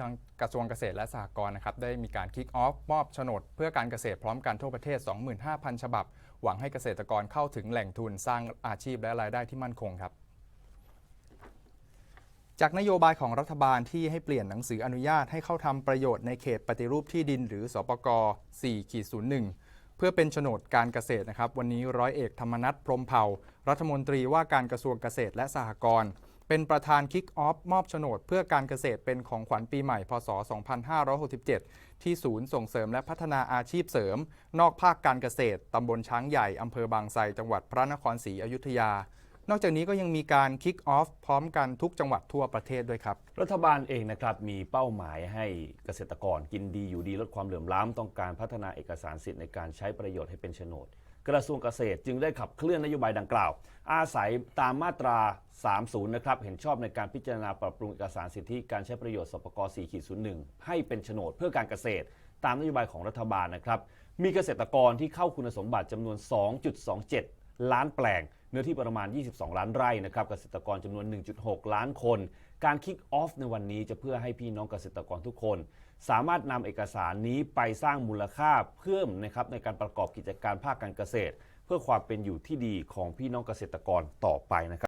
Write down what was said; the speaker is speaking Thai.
ทางกระทรวงเกษตรและสหกรณ์นะครับได้มีการคิกออฟมอบโฉนดเพื่อการเกษตรพร้อมกันทั่วประเทศ 25,000 ฉบับ หวังให้เกษตรกรเข้าถึงแหล่งทุนสร้างอาชีพและรายได้ที่มั่นคงครับจากนโยบายของรัฐบาลที่ให้เปลี่ยนหนังสืออนุญาตให้เข้าทำประโยชน์ในเขตปฏิรูปที่ดินหรือสปก4-01 เพื่อเป็นโฉนดการเกษตรนะครับ วันนี้ร้อยเอกธรรมนัฐพรมเผ่า รัฐมนตรีว่าการกระทรวงเกษตรและสหกรณ์ เป็นประธานคิกออฟมอบโฉนด เพื่อการเกษตรเป็นของขวัญปีใหม่ พศ 2567 ที่ศูนย์ส่งเสริมและพัฒนาอาชีพเสริม นอกภาคการเกษตรตำบลช้างใหญ่อำเภอบางไทรจังหวัดพระนครศรีอยุธยา นอกจากนี้ก็ยังมีการคิกออฟพร้อมกันทุกจังหวัดทั่วประเทศด้วยครับ รัฐบาลเองนะครับมีเป้าหมายให้เกษตรกรกินดีอยู่ดีลดความเหลื่อมล้ำต้องการพัฒนาเอกสารสิทธิ์ในการใช้ประโยชน์ให้เป็นโฉนด กระทรวงเกษตรจึงได้ขับเคลื่อนนโยบายดังกล่าว อาศัยตามมาตรา 30 นะครับ เห็นชอบในการพิจารณาปรับปรุงเอกสารสิทธิการใช้ประโยชน์สปก4.01 ให้เป็นโฉนดเพื่อการเกษตร ตามนโยบายของรัฐบาลนะครับมีเกษตรกรที่เข้าคุณสมบัติจำนวน 2.27 ล้านแปลง เนื้อที่ประมาณ 22 ล้านไร่นะครับเกษตรกรจำนวน 1.6 ล้านคน การคิกออฟในวันนี้จะเพื่อให้พี่น้องเกษตรกรทุกคน สามารถนำเอกสารนี้ไปสร้างมูลค่าเพิ่มนะครับในการประกอบกิจการภาคการเกษตร เพื่อความเป็นอยู่ที่ดีของพี่น้องเกษตรกรต่อไปนะครับ